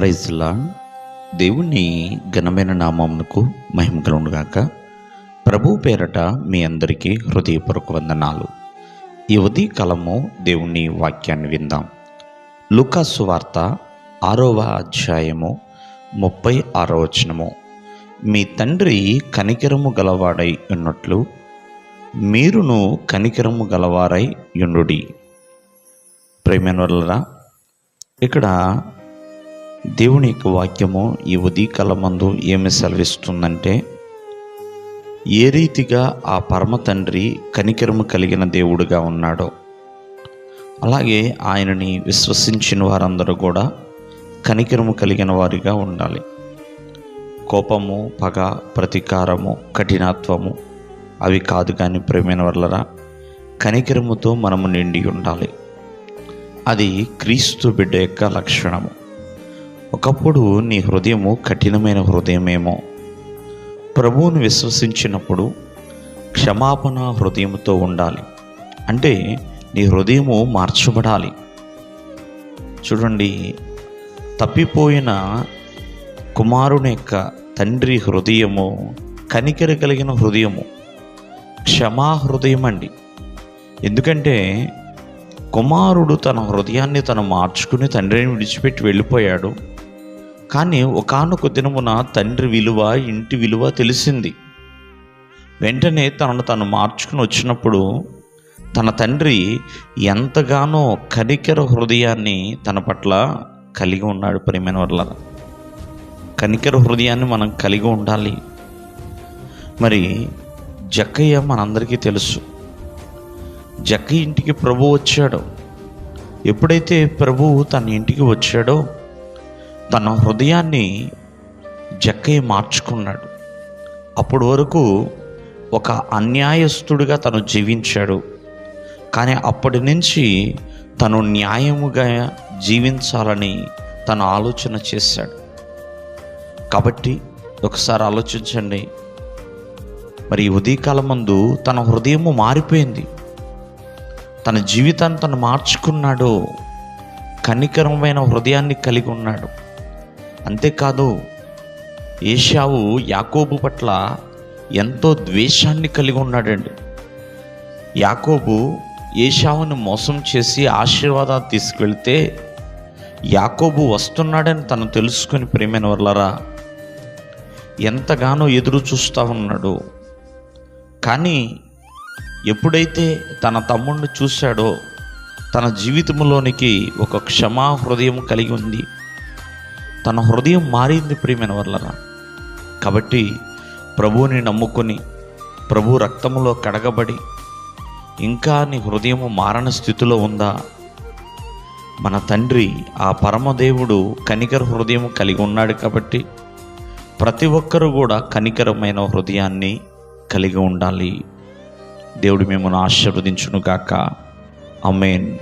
ప్రైజ్లా దేవుని ఘనమైన నామమునకు మహిమ కలుగుగాక ప్రభు పేరట మీ అందరికీ హృదయపూర్వక వందనాలు. ఈ ఉదయ కాలము దేవుని వాక్యాన్ని విందాం. లుకాసు వార్త ఆరవ అధ్యాయము ముప్పై ఆరో వచనము. మీ తండ్రి కనికరము గలవాడై ఉన్నట్లు మీరును కనికరము గలవారై యుండుడి ప్రేమైన ఇక్కడ దేవుని యొక్క వాక్యము ఈ ఉదయకాల మందు ఏమి సెలవిస్తుందంటే ఏ రీతిగా ఆ పరమ తండ్రి కనికరము కలిగిన దేవుడుగా ఉన్నాడో అలాగే ఆయనని విశ్వసించిన వారందరూ కూడా కనికరము కలిగిన వారిగా ఉండాలి. కోపము పగ ప్రతీకారము కఠినత్వము అవి కాదు కానీ ప్రేమైన వల్లరా కనికరముతో మనము నిండి ఉండాలి. అది క్రీస్తు బిడ్డ యొక్క లక్షణము. ఒకప్పుడు నీ హృదయము కఠినమైన హృదయమేమో. ప్రభువును విశ్వసించినప్పుడు క్షమాపణ హృదయంతో ఉండాలి. అంటే నీ హృదయము మార్చబడాలి. చూడండి తప్పిపోయిన కుమారుని యొక్క తండ్రి హృదయము కనికెర కలిగిన హృదయము క్షమా హృదయం అండి ఎందుకంటే కుమారుడు తన హృదయాన్ని తను మార్చుకుని తండ్రిని విడిచిపెట్టి వెళ్ళిపోయాడు. కానీ ఒకానొక దినమున తండ్రి విలువ ఇంటి విలువ తెలిసింది. వెంటనే తనను తను మార్చుకుని వచ్చినప్పుడు తన తండ్రి ఎంతగానో కనికర హృదయాన్ని తన పట్ల కలిగి ఉన్నాడు ప్రేమైన వల్ల కనికర హృదయాన్ని మనం కలిగి ఉండాలి. మరి జక్కయ్య మనందరికీ తెలుసు. జక్క ఇంటికి ప్రభు వచ్చాడు. ఎప్పుడైతే ప్రభువు తన ఇంటికి వచ్చాడో తన హృదయాన్ని జక్కయ్య మార్చుకున్నాడు. అప్పటి వరకు ఒక అన్యాయస్తుడిగా తను జీవించాడు. కానీ అప్పటి నుంచి తను న్యాయముగా జీవించాలని తను ఆలోచన చేశాడు. కాబట్టి ఒకసారి ఆలోచించండి. మరి ఈ ఉదయకాలం ముందు తన హృదయము మారిపోయింది. తన జీవితాన్ని తను మార్చుకున్నాడు. కనికరమైన హృదయాన్ని కలిగి ఉన్నాడు. అంతేకాదు ఏషావు యాకోబు పట్ల ఎంతో ద్వేషాన్ని కలిగి ఉన్నాడండి. యాకోబు ఏషావుని మోసం చేసి ఆశీర్వాదాలు తీసుకెళ్తే యాకోబు వస్తున్నాడని తను తెలుసుకుని ప్రేమైన వర్లరా ఎంతగానో ఎదురు చూస్తూ ఉన్నాడు. కానీ ఎప్పుడైతే తన తమ్ముడిని చూశాడో తన జీవితంలోనికి ఒక క్షమా హృదయం కలిగి ఉంది. తన హృదయం మారింది ప్రియమైన వర్లరా. కాబట్టి ప్రభువుని నమ్ముకొని ప్రభు రక్తములో కడగబడి ఇంకా నీ హృదయము మారణ స్థితిలో ఉందా? మన తండ్రి ఆ పరమదేవుడు కనికర హృదయం కలిగి ఉన్నాడు కాబట్టి ప్రతి ఒక్కరూ కూడా కనికరమైన హృదయాన్ని కలిగి ఉండాలి. దేవుడు మిమ్మల్ని ఆశీర్వదించునుగాక. అమేన్